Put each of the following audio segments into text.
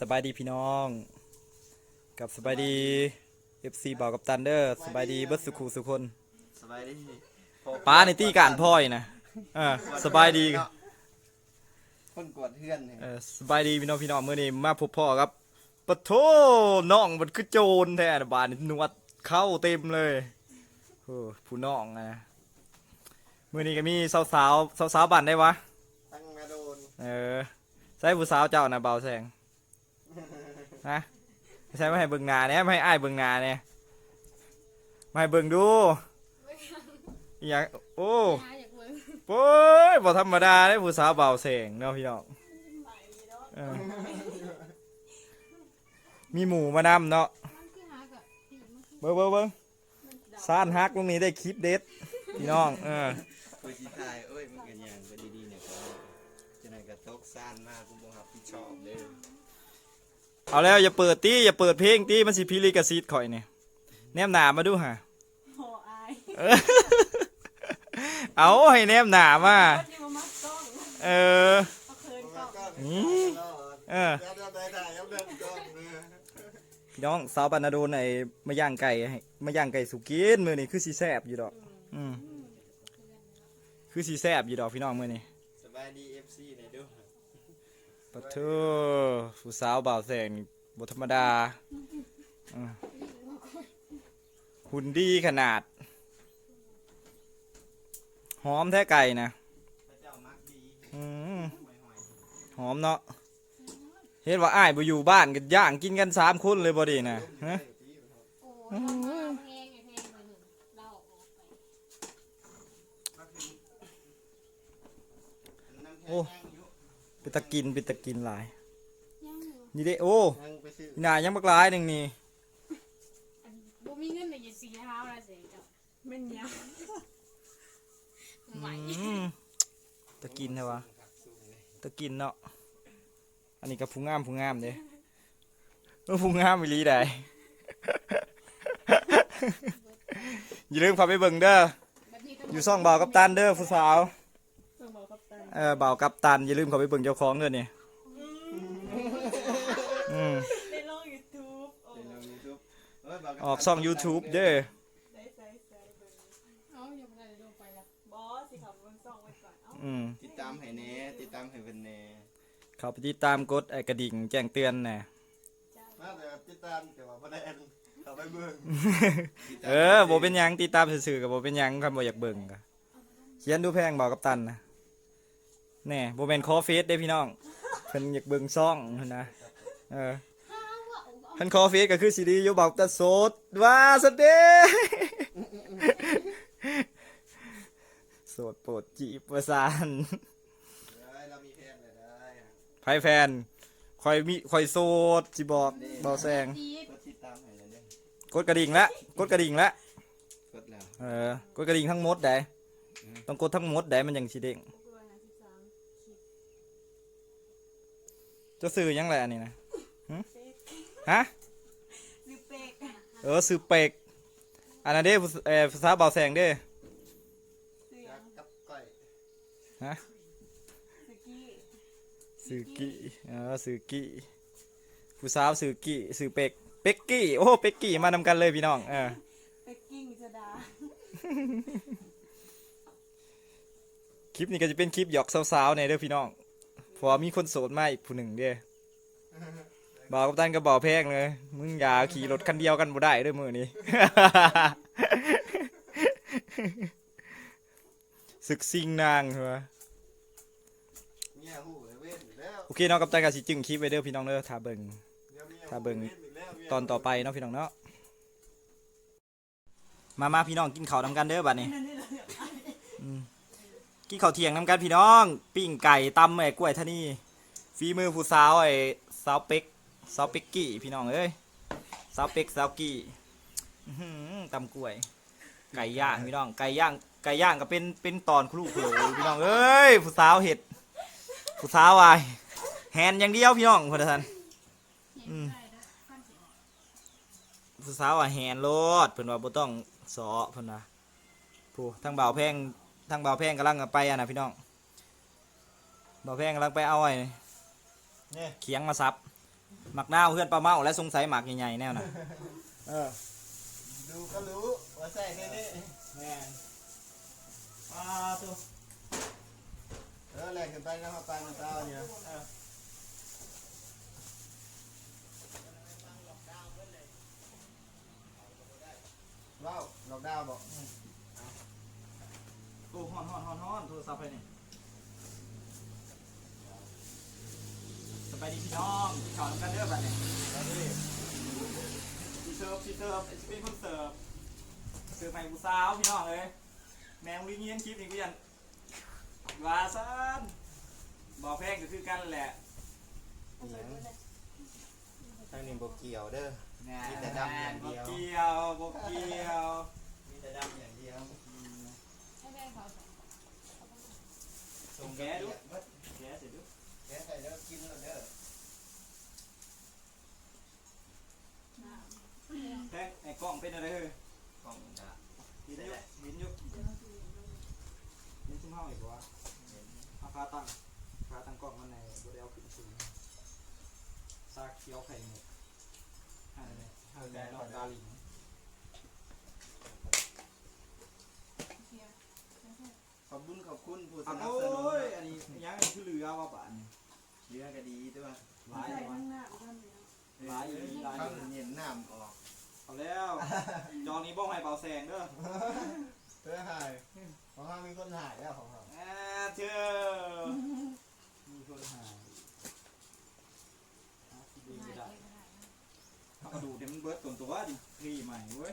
สบายดีพี่น้อง กับสบายดี FC บ่าวกับตันเดอร์สบายดีเบิร์ดสุขูสุคนสบายดีป้าในตี้การพ่อยนะเออสบายดีคนกวดเพื่อนเนี่ยเออสบายดีพี่น้องพี่น้องเมื่อนี้มาพบพ่อครับปะโถน้องมันคือโจรแท้นะบานนี่หนวดเข้าเต็มเลยโอ้ผู้น้องนะเมื่อนี้ก็มีสาวสาวสาวสาวๆบ้านได้วะตั้งมาโดนเออใส่ผู้สาวเจ้านะเบาแสง ฮะใช่ไม่ให้เบิ่งหนาเนี่ยไม่ให้อ้ายเบิ่งหนาเนี่ยไม่ให้เบิ่งดูอยางโอ้อยากเบิ่งโอ้ยบ่ธรรมดาเลยผู้สาวเบาแสงเนาะพี่น้องเออมีหมูมานำเนาะมันคือหากับพี่มันคือเบิ่งเบิ่งเบิ่งซ่านฮักตรงนี้ได้คลิปเด็ดพี่น้องเออคุยชีทายเอ้ยมันกันอย่างไปดีๆเนี่ยก็จะไหนกระตกซ่านมากกูบอกครับพี่ชอบเลย เอาแล้วอย่าเปิดตี้อย่าเปิดเพลงตี้มันสิพิลิกาซีดข่อยเนี่ยแนมหนามาดูฮะโหอายเออเอาให้แนมหนามาก็จะมามัดกล้องเออเอาเคินกล้องอืมเออเดี๋ยวเดี๋ยวได้ได้เดี๋ยวเดินกล้องเลยพี่น้องสาวปานาโดนไอ้มาย่างไก่ให้มาย่างไก่สุกินมื้อนี้คือสีแซบอยู่ดอก อืมคือสีแซบอยู่ดอกพี่น้องมื้อนี้สบายดีเอฟซีเนี่ยดู ปะเถอผู้สาวบ่าวแสงบธรรมดาอืมหุ่นดีขนาด หอมแท้ไก่นะอืมหอมเนาะ เห็นว่าอ้ายบ่อยู่บ้านกันย่างกินกันสามคนเลยบ่ดีนะฮะโอ้ยทำมาแพงไงแพงไปหนึ่งเราออกไปน้ำแข็งย่างอยู่ เป็นตะกินเป็นตะกินหลายยังอยู่นี่เด้โอ้ย่างไปซื้อหน่ายังบักหลายหนึงนี่อันบ่มีเงินเลยอย่าสีเท้าละเสียเจ้าแม่นยังไหวอืมตะกินใช่ปะตะกินเนาะ อันนี้ก็ผู้งามผู้งามเด้เออผู้งามอีหลีได้อย่าลืมเข้าไปเบิ่งเด้อแบบนี้ก็อยู่ซ่องบ่าวกับตันเด้อผู้สาว เออบ่าวกับตันอย่าลืมเข้าไปเบิ่งเจ้าของเด้อนี่อืมในโลกยูทูบโอ้เป็นลงยูทูบเอ้ยบกออกช่อง YouTube เด้อใส่ใส่ใส่เบิ่งเอายังไม่ได้ลงไปละบอสสิขับเบิ่งซ่องไว้ก่อนเอ้าอืมติดตามให้แหน่ติดตามให้เป็นแหน่เข้าไปติดตามกดไอ้กระดิ่งแจ้งเตือนน่ะมาแต่ติดตามแต่ว่าบ่ได้อันเข้าไปเบิ่งเออบ่เป็นหยังติดตามซื่อๆก็บ่เป็นหยังคันบ่อยากเบิ่งก็เขียนดูแพงบ่าวกับตันนะ แน่บ่แมนคอเฟซเด้พี่น้องเพิ่นอยากเบิ่งซ่องนนะเออห้าวอ่านคอเฟซก็คือสิดีอยู่บ่าวกับตันโสดว่าซะเด้โสดโปรดจีบประสานได้เรามีแพนเลยได้อะไผแฟนคอยมีคอยโสดสิบอกเบาแซงจีบก็ติดตามให้แล้วเด้อกดกระดิ่งละกดกระดิ่งละกดแล้วเออกดกระดิ่งทั้งหมดได้ต้องกดทั้งหมดได้มันยังสิเด้ง หกร้อยห้าสิบสามคลิป จะซื้อหยังแหละนี่นะหึเป๊กฮะหรือเป๊กเออซื้อเป็กอันนั้นเด้ผู้เออภาษาเบาแสงเด้เสียจังกกับก้อยฮะสกี้ซื้อกี้เออซื้อกี้ผู้สาวซื้อกี้ซื้อเป็กเป็กกี้โอ้เป็กกี้มานำกันเลยพี่น้องเออเป๊กกิ้งจะดาคลิปนี้ก็จะเป็นคลิปหยอกสาวๆในเด้อพี่น้องเพราะว่ามีคนโสดมาอีกผู้หนึ่งเด้บ่าวกับตันก็บ่าวแพงเลย มึงอย่าขี่รถคันเดียวกันบ่ได้เด้วยมือนี้ ศึกซิงนางเหรอเมียหูเว้นอีกแล้วโอเคเนาะกับตันก็สิจึงคลิปไว้เด้อพี่น้องเด้อถ้าเบิ่งเดี๋ยวเมียถ้าเบิ่งหูว้อีกแล้วเมียตอนต่อไปเนาะพี่น้องเนาะมามาพี่น้องกินข้าวนำกันเด้อบัดนี้อืม กินข้าวเที่ยงนำกันพี่น้อง ปิ้งไก่ตำไอ้กล้วยทะนี่ฝีมือผู้สาวไอ้สาวเป็กสาวเป็กกี้พี่น้องเอ้ยสาวเป็กสาวกี้อื้อหือตำกล้วย ไก่ย่างพี่น้องไก่ย่างไก่ย่างก็เป็นเป็นตอนคลุกโขลพี่น้องเอ้ยผู้สาวเห็ดผู้สาววายแฮนอย่างเดียวพี่น้องพอท่านอืมผู้สาวอะแหนโลดเพิ่นว่าบ่ต้องสอเพิ่นว่าผู้ทั้งบ่าวแพง ทั้งบ่าวแพงกำลังไปอะนะพี่น้องบ่าวแพงกำลังไปเอาไอ้เนี่ยเขียงมาซับหมักนาวเพื่อนปลาเมาและสงสัยหมักใหญ่ๆแน่น่ะเออดูก็รู้ว่าใส่แน่แม่ปลาตัวๆเออแรงขึ้นไปนะครับปลาเต้าเนี่ยว้าวดอกดาวบอก ตัวฮ้อนฮ้อนฮ้อนฮ้อนโทรศัพท์ไปนี่สบายดีพี่น้องกินข้าวน้ำกันเด้อบัดนี้แล้วนี่พี่เสิร์ฟพี่เสิร์ฟไอ้สปีนคนเสิร์ฟเสิร์ฟใหม่ผู้สาวพี่น้องเลยแมงลิงเงี้ยนคลิปนี่ก็ยันวาซันบอกแพงก็คือกันแหละหยังทางนี้บกเกี่ยวเด้อแน่มีแต่ดำอย่างเดียวบ่เกี่ยวบ่เกี่ยว มีแต่ดำอย่างเดียวให้แม่เขาใส่ส่งแกะดูเบิดแกะเสร็จดูแกะใส่เด้อกินแล้วเด้อแพงไอ้กล้องเป็นอะไรเฮ้ยกล่องดาบินอยุบินอยุบินชุ่มเฮาอีกวะเอาขาตั้งขาตั้งกล้องมันในบริเอาขึ้นสูงซากเคี้ยวไข่หมกอันนี้เอาแดแต่งดดออกกดาดาววลิลิง ขอบคุณขอบคุณผู้สอะนับโอ้สนุนยอันนี้ยังอันนี้คือเหลือว่าป่านนี้เรือก็ดีด้วยหลายใส่อยู่วะข้างหน้าข้างนี้หลายอยู่หลายอข้างยู่เย็นน้ำออกเอาแล้วจอนี้บ้องให้เบาแสงเด้อเพื่อหายของเรามีคนหายแล้วของเราแอ่เจ้ามีคนหายอะดีไม่ได้เอากระดูกเดี๋ยวมันเบิดตัวตัวดิรีใหม่เว้ย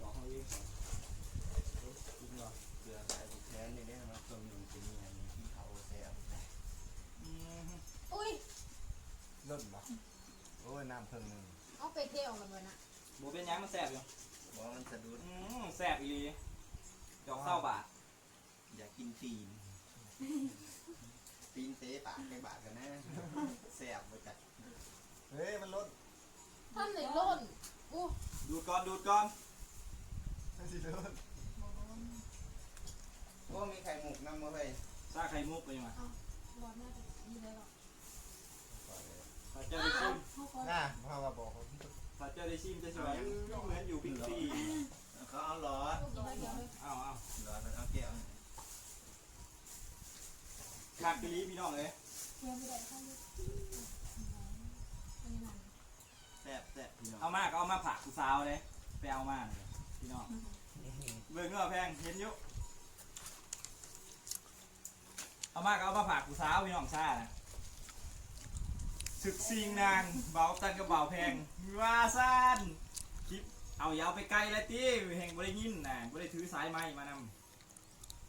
บอกเขาเองก่อนเอ๊ะจริงเหรอ เรือสายบุกแทนนี่ได้มาต้มยุงเป็นยังไงที่เขาแซ่บ อืม อุ้ย ล่นปะโอ้ย น้ำเพิ่งหนึ่งเอาไปเที่ยวกันเลยนะโบเป็นหยังมันแสบอยู่บอกมันสะดุด อืมแสบอีหลีดอกเศร้าบาทอยากกินตีน ตีนเตะปากแกบาดกันนะแซ่บไปจัดเฮ้ย มันลดท่านไหนล่นอู้ดูดก่อนดูดก่อนมันสิลดโอ้มีไข่หมกน้ำมาเฮ้ยซาไข่มุกไปยังไงร้อนมากเลยนี่เลยหรอ ถ้าเจ้าได้ชิมน่าพ่อว่าบอกผมถ้าเจ้าได้ชิมจะสวยเหมือนอยู่บิ๊กซีเขาเอาหลอดกินไปเดียวเลยอ้าวอ้าวหลอดมันเอาแก้วขาดไปลีพี่น้องเลยเที่ยวไม่ได้ข้าวเยอะอันนี้มันแซ่บแซ่บพี่น้องเอามาก็เอามาผักกูสาวเลยไปเอามาเลยพี่น้องเบิ่งเงือแพงเห็นอยุเอามาก็เอามาผักกูสาวพี่น้องซ่านะ ศึกซิงนางเบาตันกับเบาแพงว่าซันคลิปเอาอยาวไปไกลแล้วตีแห่งบริยินนะบริถือสายไม้มาน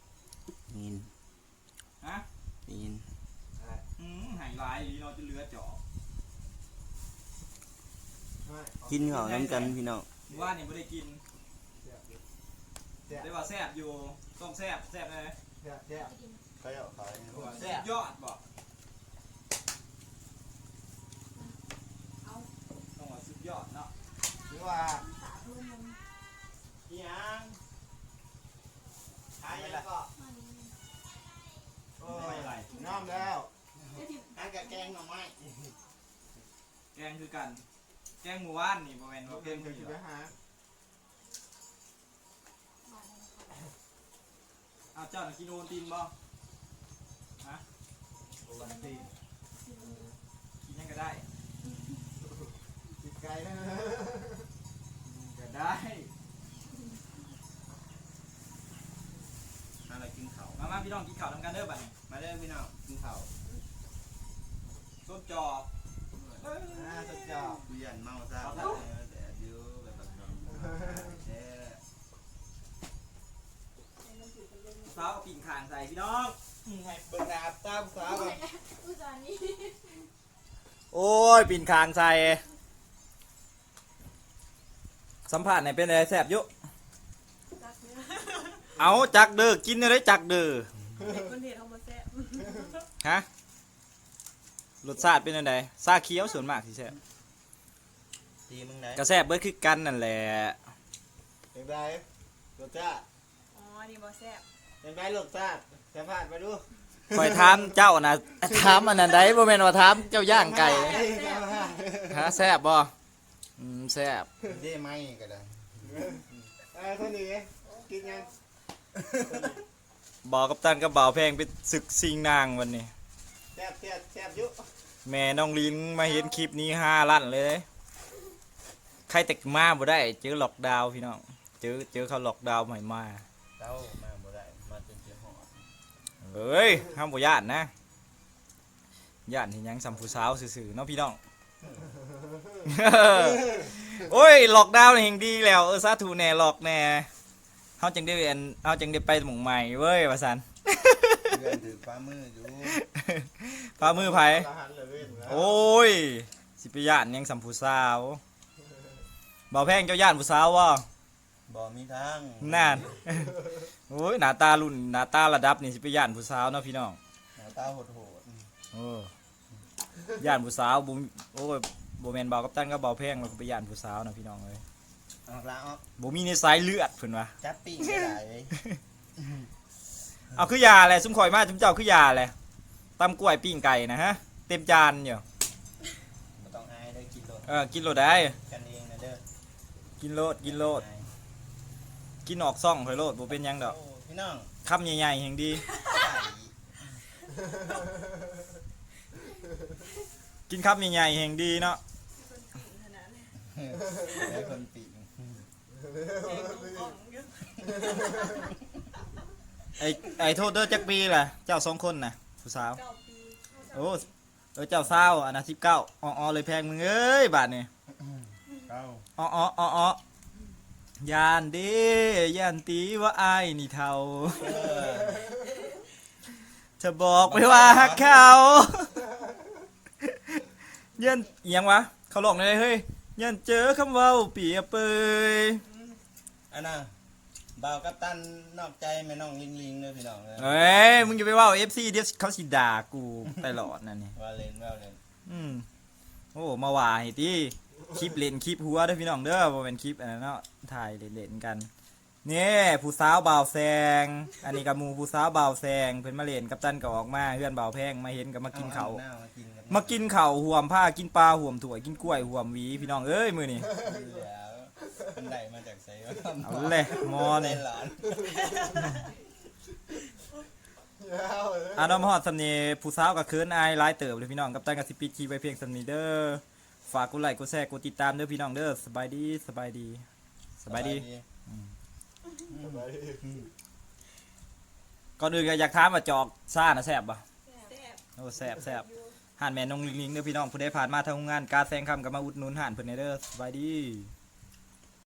ำยินฮะยินอืมหายลายลีเราจะเหลือจอกกินข้าวน้ำกันพี่น้องว่านี่ไม่ได้กินได้ว่าแซ่บอยู่ต้องแซ่บแซ่บเลยแซ่บแซ่บเขาเอาขายแซ่บยอดบอก ว่าสาธุมันอีหยังขายยังก็มานี่โอ้ไม่ยไรน้ำแล้วอันกับแกงหน่อไม้แกงคือกัน แกงหมูว่านนี่ประมาณเราว่าแกเพิ่งงคือจะอยู่ไปหามาเลยนะคะเอาเจ้าหน่ะกินโอนตีนบ่ฮะวันตีกิน มามาพี่น้องกินข้าวทำกันเด้อบัดนี้มาเด้อพี่น้องกินข้าวส้มจอกเอ้ยอ่าสุดยอดดูยันเมาซะแต่ดูแบบแบบนั้นเด้อสาวเอาปิ่นคางใส่พี่น้องอืมให้เปิดดาบตามสาวก่อนอุตส่าห์นี้โอ้ยปิ่นคางใส่สัมผัสไหนเป็นอะไรแสบอยุจักเนี่ย เอาจักเด้อกินอะไรจักเด้อเด็กคนเห็นเอามาแซ่บฮะรสชาติเป็นอะไรซาเคี้ยวส่วนมากที่แซ่บทีมึงไหนกระแซ่บเบิดคือกันนั่นแหละเป็นไรรสชาติอ๋ออันนี่บอแซ่บเป็นไรรสชาติแซ่บผ่านไปดูคอยถามเจ้านะถามอันนั้นได้บ่แม่นว่าถามเจ้าย่างไก่เอ้ยเอามาฮะแซ่บบ่อืมแซ่บได้ไหมก็ได้เออคนนี้กินยัง บอกกับตันกับบ่าวแพงไปศึกสิงนางวันนี้ แซ่บแซ่บแซ่บอยุแม่น้องลินมาเห็นคลิปนี้ห้าลั่นเลย ใครแต่มาบ่ได้ เจอล็อกดาวน์พี่น้อง เจอเจอเขาล็อกดาวน์ใหม่มา เต้ามาบ่ได้มาจนเสียหอดเฮ้ยห้ามบ่ย่านนะย่านที่ยังสัมผู้สาวซื่อๆเนาะพี่น้อง โอ้ยล็อกดาวน์นี่แห่งดีแล้ว เออสาธุแน่ล็อกแน่ เฮาจังได้เรียนเฮาจังได้ไปหมู่ใหม่เว้ยว่าซั่นเพื่อนถือฟ้ามืออยู่ฟ้ามือไผอาหารเหลือเว้นแล้วโอ้ย สิไปย่านยังสัมผู้สาวบ่าวแพงเจ้าย่านผู้สาวบ่บ่มีทางนั่นโอ้ยหน้าตารุ่นหน้าตาระดับนี่สิไปย่านผู้สาวเนาะพี่น้อง หน้าตาโหดโอ้ย่านผู้สาวบ่มีโอ้ยบ่แม่นบ่าวกับตันก็บ่าวแพงเราก็ไปย่านผู้สาวเนาะพี่น้องเอ้ยๆ ออกละออกบ่มีในสายเลือดเพิ่นว่าจับปีกไม่ได้เอาคือยาแหละซุมข่อยมาจุมเจ้าคือยาแหละตำกล้วยปิ้งไก่นะฮะ เต็มจานอยู่บ่ต้องอายได้กินโลดเออกินโลดได้ กันเองนะเด้อกินโลดกินโลด กินออกซ่องข่อยโลดบ่เป็นหยังดอกโอ้พี่น้องคำใหญ่ๆแห่งดีไก่กินคำใหญ่ๆแห่งดีเนาะขนาดนี้แล้วคนปีก ไอ้ไอ้โทษเด้อจักปีล่ะ เจ้าสองคนน่ะผู้สาวเก้าปีโอ้เออเจ้าสาวอันนะสิบเก้าอ๋อๆเลยแพงมึงเอ้ยบาทนี่เก้าอ๋ออ๋ออ๋ออ๋อยานเด้ยานตีว่าอายนี่เท่าเออเธอบอกไปว่าฮักเขายันเอียงวะ เขาหลอกเลยเฮ้ยยันเจอคำเว่าเปรียบเปย อันน่ะบ่าวกัปตันนอกใจแม่น้องลิงลิงเลยพี่น้องเลยเอ้ยมึงอย่าไปเว่าเอฟซีเดี๋ยวเขาสิด่ากูตลอดนั่นนี่ว่าเล่นว่าเล่นอืมโอ้มาว่าให้ติคลิปเล่นคลิปหัวเด้อพี่น้องเด้อบ่เป็นคลิปอันนั้นเนาะถ่ายเล่นๆกันนี่ผู้สาวบ่าวแซง อันนี้กับหมูผู้สาวบ่าวแซงเพิ่นมาเล่นกับตันก็ออกมาเฮือนบ่าวแพงมาเห็นก็มากินข้าวอหน้มากินกันมากินข้าวห่วมผ้ากินปลาห่วมถั่วยกินกล้วยห่วมหวีพี่น้องเอ้ยมื้อนี้เหลือ มันได้มาจากไสวะเอาเลยมอในนี่หลานยาวเลยอาดอมฮอดสำเนีผู้สาวก็เคินอายหลายเติบเลยพี่น้องกับตันก็สิปิดคลิปไว้เพียงสำนีเด้อฝากกดไลค์กดแชร์กดติดตามเด้อพี่น้องเด้อสบายดีสบายดี สบายดีสบายดีก่อนอื่นก็อยากถามว่าจอกซ่านะแซ่บบ่แซ่บโอ้แซ่บแซ่บห่านแม่นงลิงลิงเด้อพี่น้องผู้ใดผ่านมาทางโรงงานกาแซงคำก็มาอุดหนุนห่านเพิ่นเด้อสบายดีส